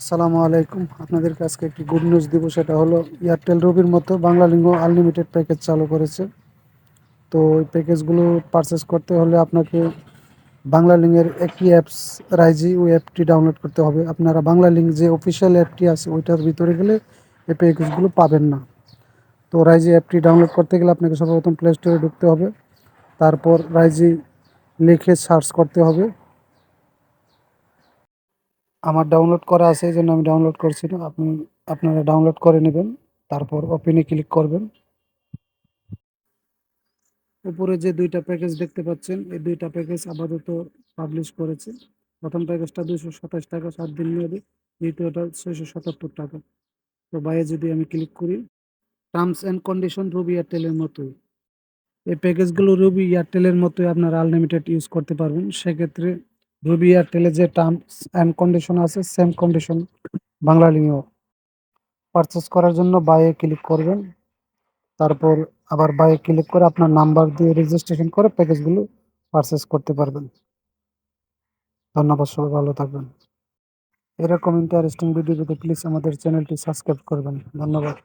আসসালামু আলাইকুম। আপনাদেরকে আজকে একটি গুড নিউজ দিব, সেটা হলো এয়ারটেল রবির মতো বাংলা লিঙ্গ আনলিমিটেড প্যাকেজ চালু করেছে। তো ওই প্যাকেজগুলো পারচেস করতে হলে আপনাকে বাংলা লিঙ্কের একটি অ্যাপস রাইজি ওই অ্যাপটি ডাউনলোড করতে হবে। আপনারা বাংলা লিঙ্ক যে অফিসিয়াল অ্যাপটি আছে, ওইটার ভিতরে গেলে এই প্যাকেজগুলো পাবেন না। তো রাইজি অ্যাপটি ডাউনলোড করতে গেলে আপনাকে সর্বপ্রথম প্লে স্টোরে ঢুকতে হবে। তারপর রাইজি লিখে সার্চ করতে হবে। আমার ডাউনলোড করা আছে, এই জন্য আমি ডাউনলোড করছি না। আপনি, আপনারা ডাউনলোড করে নেবেন, তারপর ওপেনে ক্লিক করবেন। উপরে যে দুইটা প্যাকেজ দেখতে পাচ্ছেন, এই দুইটা প্যাকেজ আপাতত পাবলিশ করেছে। প্রথম প্যাকেজটা দুশো সাতাশ টাকা, সাত দিন মেয়াদে, দ্বিতীয়টা ছয়শো সাতাত্তর টাকা। তো বাইরে যদি আমি ক্লিক করি টার্মস অ্যান্ড কন্ডিশন রুবি এয়ারটেলের মতোই। এই প্যাকেজগুলো রুবি এয়ারটেলের মতোই আপনারা আনলিমিটেড ইউজ করতে পারবেন। সেক্ষেত্রে রবি এয়ারটেলে যে টার্মস অ্যান্ড কন্ডিশন আছে সেম কন্ডিশন বাংলা লিঙ্গেও। পারচেস করার জন্য বাইয়ে ক্লিক করবেন। তারপর আবার বাইয়ে ক্লিক করে আপনার নাম্বার দিয়ে রেজিস্ট্রেশন করে প্যাকেজগুলো পারচেস করতে পারবেন। ধন্যবাদ সবাই, ভালো থাকবেন। এরকম ইন্টারেস্টিং ভিডিও পেতে প্লিজ আমাদের চ্যানেলটি সাবস্ক্রাইব করবেন। ধন্যবাদ।